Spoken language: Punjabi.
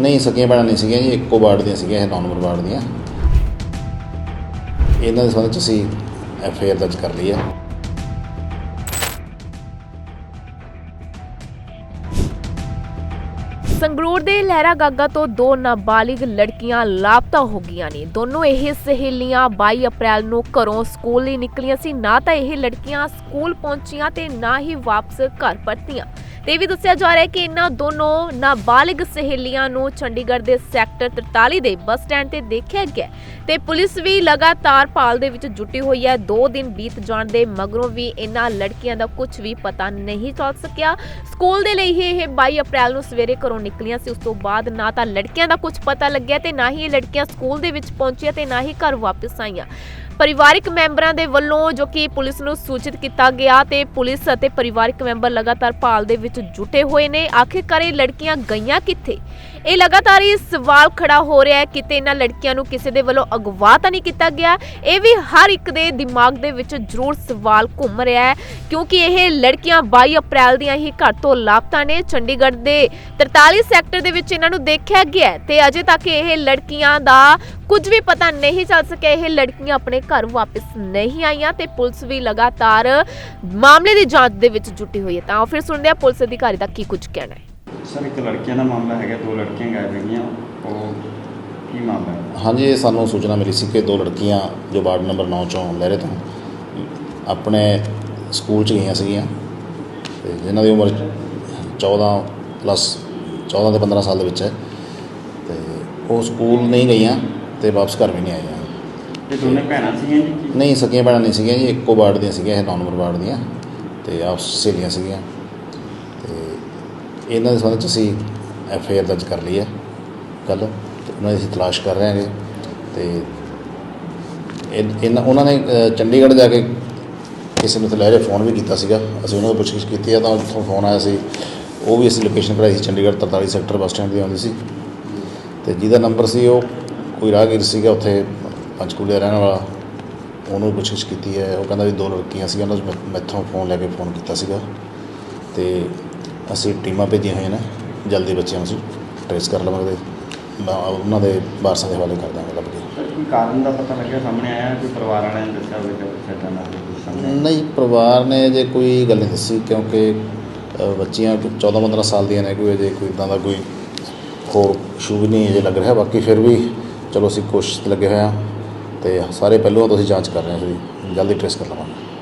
ਨਹੀਂ ਸਕੀਆਂ ਭੈਣਾਂ ਨਹੀਂ ਸੀਗੀਆਂ ਜੀ, ਇੱਕੋ ਵਾਰਡ ਦੀਆਂ ਸੀਗੀਆਂ, ਇਹ ਨੌ ਨੰਬਰ ਵਾਰਡ ਦੀਆਂ। ਇਹਨਾਂ ਦੇ ਸੰਬੰਧ ਚ ਅਸੀਂ ਐਫ ਆਈ ਆਰ ਦਰਜ ਕਰ ਲਈ ਹੈ ਸੰਗਰੂਰ ਦੇ ਲਹਿਰਾ ਗਾਗਾ ਤੋਂ ਦੋ ਨਾਬਾਲਿਗ ਲੜਕੀਆਂ ਲਾਪਤਾ ਹੋ ਗਈਆਂ ਨੇ। ਦੋਨੋਂ ਇਹ ਸਹੇਲੀਆਂ 22 ਅਪ੍ਰੈਲ ਨੂੰ ਘਰੋਂ ਸਕੂਲ ਲਈ ਨਿਕਲੀਆਂ ਸੀ। ਨਾ ਤਾਂ ਇਹ ਲੜਕੀਆਂ ਸਕੂਲ ਪਹੁੰਚੀਆਂ ਤੇ ਨਾ ਹੀ ਵਾਪਸ ਘਰ ਪਰਤੀਆਂ। ਤੇ ਇਹ ਵੀ ਦੱਸਿਆ ਜਾ ਰਿਹਾ ਹੈ ਕਿ ਇਹਨਾਂ ਦੋਨੋਂ ਨਾਬਾਲਿਗ ਸਹੇਲੀਆਂ ਨੂੰ ਚੰਡੀਗੜ੍ਹ ਦੇ ਸੈਕਟਰ 43 ਦੇ ਬੱਸ ਸਟੈਂਡ ਤੇ ਦੇਖਿਆ ਗਿਆ ਤੇ ਪੁਲਿਸ ਵੀ ਲਗਾਤਾਰ ਭਾਲ ਦੇ ਵਿੱਚ ਜੁਟੀ ਹੋਈ ਹੈ। 2 ਦਿਨ ਬੀਤ ਜਾਣ ਦੇ ਮਗਰੋਂ ਵੀ ਇਹਨਾਂ ਲੜਕੀਆਂ ਦਾ ਕੁਝ ਵੀ ਪਤਾ ਨਹੀਂ ਚੱਲ ਸਕਿਆ। ਸਕੂਲ ਦੇ ਲਈ ਹੀ ਇਹ 22 ਅਪ੍ਰੈਲ ਨੂੰ ਸਵੇਰੇ ਘਰੋਂ ਨਿਕਲੀਆਂ ਸੀ। ਉਸ ਤੋਂ ਬਾਅਦ ਨਾ ਤਾਂ ਲੜਕੀਆਂ ਦਾ ਕੁਝ ਪਤਾ ਲੱਗਿਆ ਤੇ ਨਾ ਹੀ ਇਹ ਲੜਕੀਆਂ ਸਕੂਲ ਦੇ ਵਿੱਚ ਪਹੁੰਚੀਆਂ ਤੇ ਨਾ ਹੀ ਘਰ ਵਾਪਸ ਆਈਆਂ। ਪਰਿਵਾਰਿਕ ਮੈਂਬਰਾਂ ਦੇ ਵੱਲੋਂ ਜੋ ਕਿ ਪੁਲਿਸ ਨੂੰ ਸੂਚਿਤ ਕੀਤਾ ਗਿਆ ਤੇ ਪੁਲਿਸ ਅਤੇ ਪਰਿਵਾਰਿਕ ਮੈਂਬਰ ਲਗਾਤਾਰ ਭਾਲ ਦੇ ਵਿੱਚ ਜੁਟੇ ਹੋਏ ਨੇ। ਆਖਿਰਕਾਰ ਇਹ ਲੜਕੀਆਂ ਗਈਆਂ ਕਿੱਥੇ? ਇਹ ਲਗਾਤਾਰ ਇਹ ਸਵਾਲ ਖੜਾ ਹੋ ਰਿਹਾ ਹੈ, ਕਿਤੇ ਇਹਨਾਂ ਲੜਕੀਆਂ ਨੂੰ ਕਿਸੇ ਦੇ ਵੱਲੋਂ ਅਗਵਾ ਤਾਂ ਨਹੀਂ ਕੀਤਾ ਗਿਆ? ਇਹ ਵੀ ਹਰ ਇੱਕ ਦੇ ਦਿਮਾਗ ਦੇ ਵਿੱਚ ਜ਼ਰੂਰ ਸਵਾਲ ਘੁੰਮ ਰਿਹਾ ਹੈ, ਕਿਉਂਕਿ ਇਹ ਲੜਕੀਆਂ 22 ਅਪ੍ਰੈਲ ਦੀਆਂ ਹੀ ਘਰ ਤੋਂ ਲਾਪਤਾ ਨੇ। ਚੰਡੀਗੜ੍ਹ ਦੇ 43 ਸੈਕਟਰ ਦੇ ਵਿੱਚ ਇਹਨਾਂ ਨੂੰ ਦੇਖਿਆ ਗਿਆ ਹੈ ਤੇ ਅਜੇ ਤੱਕ ਇਹ ਲੜਕੀਆਂ ਦਾ ਕੁਝ ਵੀ ਪਤਾ ਨਹੀਂ ਚੱਲ ਸਕਿਆ। ਇਹ ਲੜਕੀਆਂ ਆਪਣੇ ਘਰ ਵਾਪਸ ਨਹੀਂ ਆਈਆਂ ਤੇ ਪੁਲਿਸ ਵੀ ਲਗਾਤਾਰ ਮਾਮਲੇ ਦੀ ਜਾਂਚ ਦੇ ਵਿੱਚ ਜੁਟੀ ਹੋਈ ਹੈ। ਤਾਂ ਫਿਰ ਸੁਣਦੇ ਹਾਂ ਪੁਲਿਸ ਅਧਿਕਾਰੀ ਦਾ ਕੀ ਕੁਝ ਕਹਿਣਾ ਹੈ। ਸਰ ਇੱਕ ਲੜਕੀਆਂ ਦਾ ਮਾਮਲਾ ਹੈਗਾ ਦੋ ਲੜਕੀਆਂ ਗਾਇਬ ਹੈਗੀਆਂ ਉਹ ਕੀ ਮਾਮਲਾ ਹੈ? ਹਾਂਜੀ ਇਹ ਸਾਨੂੰ ਸੂਚਨਾ ਮਿਲੀ ਸੀ ਕਿ ਦੋ ਲੜਕੀਆਂ ਜੋ ਵਾਰਡ ਨੰਬਰ 9 ਚੋਂ ਲਹਿਰੇ ਤੋਂ ਆਪਣੇ ਸਕੂਲ ਚ ਗਈਆਂ ਸੀਗੀਆਂ। ਤੇ ਜਿਨ੍ਹਾਂ ਦੀ ਉਮਰ 14 ਪਲੱਸ 14 ਤੇ 15 ਸਾਲ ਦੇ ਵਿੱਚ ਹੈ। ਤੇ ਉਹ ਸਕੂਲ ਨਹੀਂ ਗਈਆਂ ਤੇ ਵਾਪਸ ਘਰ ਵੀ ਨਹੀਂ ਆਈਆਂ। ਇਹ ਦੋਨੇ ਭੈਣਾਂ ਸੀਗੀਆਂ ਜੀ? ਨਹੀਂ, ਸਕੀਆਂ ਭੈਣਾਂ ਨਹੀਂ ਸੀਗੀਆਂ ਜੀ, ਇੱਕੋ ਵਾਰਡ ਦੀਆਂ ਸੀਗੀਆਂ, ਇਹ ਨੌ ਨੰਬਰ ਵਾਰਡ ਦੀਆਂ, ਤੇ ਆਪਸ ਸਹੇਲੀਆਂ ਸੀਗੀਆਂ। ਤੇ ਇਹਨਾਂ ਦੇ ਸੰਬੰਧ ਚ ਅਸੀਂ ਐਫ ਆਈ ਆਰ ਦਰਜ ਕਰ ਲਈ ਹੈ ਕੱਲ ਤੇ ਉਹਨਾਂ ਦੀ ਅਸੀਂ ਤਲਾਸ਼ ਕਰ ਰਹੇ ਹਾਂਗੇ। ਤੇ ਇਹ- ਇਹਨਾਂ ਉਹਨਾਂ ਨੇ ਚੰਡੀਗੜ੍ਹ ਜਾ ਕੇ ਕਿਸੇ ਨੂੰ ਤੇ ਲਹਿਰੇ ਫੋਨ ਵੀ ਕੀਤਾ ਸੀਗਾ। ਅਸੀਂ ਉਹਨਾਂ ਤੋਂ ਪੁੱਛਗਿੱਛ ਕੀਤੀ ਆ ਤਾਂ ਉੱਥੋਂ ਫੋਨ ਆਇਆ ਸੀ। ਉਹ ਵੀ ਅਸੀਂ ਲੋਕੇਸ਼ਨ ਕਢਾਈ ਸੀ ਚੰਡੀਗੜ੍ਹ 43 ਸੈਕਟਰ ਬੱਸ ਸਟੈਂਡ ਦੀ ਆਉਂਦੀ ਸੀ। ਤੇ ਜਿਹਦਾ ਨੰਬਰ ਸੀ ਉਹ ਕੋਈ ਰਾਹਗੀਰ ਸੀਗਾ ਉੱਥੇ ਪੰਚਕੂਲੇ ਦਾ ਰਹਿਣ ਵਾਲਾ ਉਹਨੂੰ ਪੁੱਛਗਿੱਛ ਕੀਤੀ ਹੈ। ਉਹ ਕਹਿੰਦਾ ਵੀ ਦੋ ਲੜਕੀਆਂ ਸੀਗੀਆਂ ਉਹਨਾਂ ਮੈਂ- ਮੈਥੋਂ ਫੋਨ ਲੈ ਕੇ ਫੋਨ ਕੀਤਾ ਸੀਗਾ। ਤੇ ਅਸੀਂ ਟੀਮਾਂ ਭੇਜੀਆਂ ਹੋਈਆਂ ਨੇ ਜਲਦੀ ਬੱਚਿਆਂ ਨੂੰ ਅਸੀਂ ਟ੍ਰੇਸ ਕਰ ਲਵਾਂਗੇ ਮੈਂ ਉਹਨਾਂ ਦੇ ਵਾਰਸਾਂ ਦੇ ਹਵਾਲੇ ਕਰ ਦਾਂਗੇ ਲੱਭ ਕੇ। ਕੋਈ ਕਾਰਨ ਦਾ ਪਤਾ ਲੱਗਿਆ ਸਾਹਮਣੇ ਆਇਆ ਕੋਈ ਪਰਿਵਾਰ ਵਾਲਿਆਂ ਨੇ ਦੱਸਿਆ ਹੋਵੇ ਕੁਛ ਸਾਹਮਣੇ ਆਇਆ? ਨਹੀਂ ਪਰਿਵਾਰ ਨੇ ਜੇ ਕੋਈ ਗੱਲ ਨਹੀਂ ਦੱਸੀ ਕਿਉਂਕਿ ਬੱਚੀਆਂ 14 15 ਸਾਲ ਦੀਆਂ ਨੇ ਕੋਈ ਅਜੇ ਕੋਈ ਇਦਾਂ ਦਾ ਕੋਈ ਹੋਰ ਇਸ਼ੂ ਵੀ ਨਹੀਂ ਅਜੇ ਲੱਗ ਰਿਹਾ। ਬਾਕੀ ਫਿਰ ਵੀ ਚਲੋ ਅਸੀਂ ਕੋਸ਼ਿਸ਼ ਲੱਗੇ ਹੋਏ ਹਾਂ। ਤੇ ਸਾਰੇ ਪਹਿਲੂਆਂ ਤੋਂ ਅਸੀਂ ਜਾਂਚ ਕਰ ਰਹੇ ਹਾਂ ਜੀ ਜਲਦੀ ਟ੍ਰੇਸ ਕਰ ਲਵਾਂਗੇ।